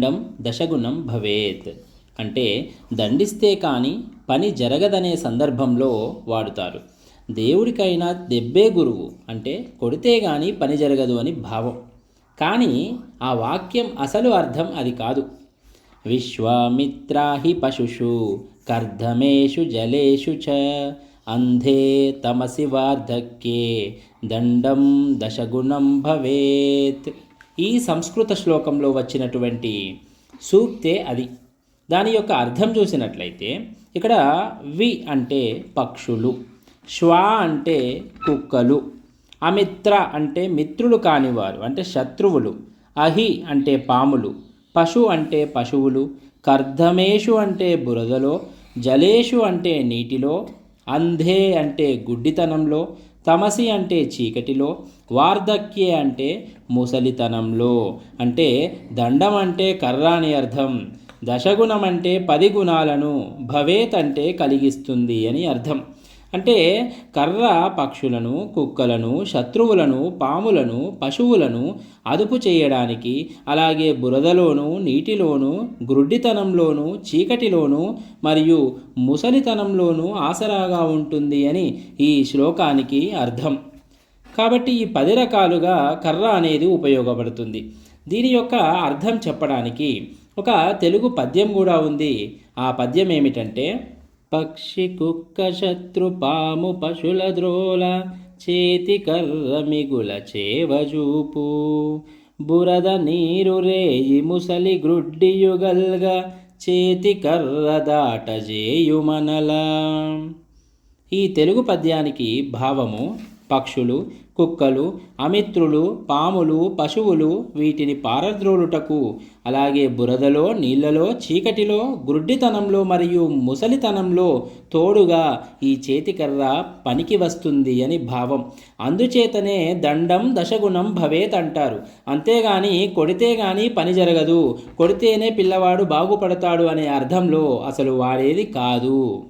దండం దశగుణం భవేత్. అంటే దండిస్తే కానీ పని జరగదనే సందర్భంలో వాడుతారు. దేవుడికైనా దెబ్బే గురువు. అంటే కొడితే కానీ పని జరగదు అని భావం. కానీ ఆ వాక్యం అసలు అర్థం అది కాదు. విశ్వామిత్రాహి పశుషు కర్ధమేషు జలేషు చ అంధే తమసి వార్ధక్యే దండం దశగుణం భవేత్. ఈ సంస్కృత శ్లోకంలో వచ్చినటువంటి సూక్తే అది. దాని యొక్క అర్థం చూసినట్లయితే ఇక్కడ వి అంటే పక్షులు శ్వా అంటే కుక్కలు అమిత్ర అంటే మిత్రులు కానివారు అంటే శత్రువులు అహి అంటే పాములు పశు అంటే పశువులు కర్ధమేషు అంటే బురదలో జలేషు అంటే నీటిలో అంధే అంటే గుడ్డితనంలో తమసి అంటే చీకటిలో వార్ధక్యే అంటే ముసలితనంలో. అంటే దండం అంటే కర్ర అని అర్థం దశగుణం అంటే పది గుణాలను భవేత్ అంటే కలిగిస్తుంది అని అర్థం. అంటే కర్ర పక్షులను కుక్కలను శత్రువులను పాములను పశువులను అదుపు చేయడానికి అలాగే బురదలోను నీటిలోను గ్రుడ్డితనంలోను చీకటిలోను మరియు ముసలితనంలోనూ ఆసరాగా ఉంటుంది అని ఈ శ్లోకానికి అర్థం. కాబట్టి ఈ పది రకాలుగా కర్ర అనేది ఉపయోగపడుతుంది. దీని యొక్క అర్థం చెప్పడానికి ఒక తెలుగు పద్యం కూడా ఉంది. ఆ పద్యం ఏమిటంటే పక్షి కుక్క శత్రు పాము పశుల ద్రోల చేతి కర్ర మిగుల చేవజూపు బురద నీరు రేయి ముసలి గ్రుడ్డియుగల్గా చేతి కర్ర దాటజేయుమనలా. ఈ తెలుగు పద్యానికి భావము పక్షులు కుక్కలు అమిత్రులు పాములు పశువులు వీటిని పారద్రోలుటకు అలాగే బురదలో నీళ్ళలో చీకటిలో గుడ్డితనంలో మరియు ముసలితనంలో తోడుగా ఈ చేతికర్ర పనికి వస్తుంది అని భావం. అందుచేతనే దండం దశగుణం భవేత్ అంటారు. అంతేగాని కొడితే గాని పని జరగదు. కొడితేనే పిల్లవాడు బాగుపడతాడు అనే అర్థంలో అసలు వాడేది కాదు.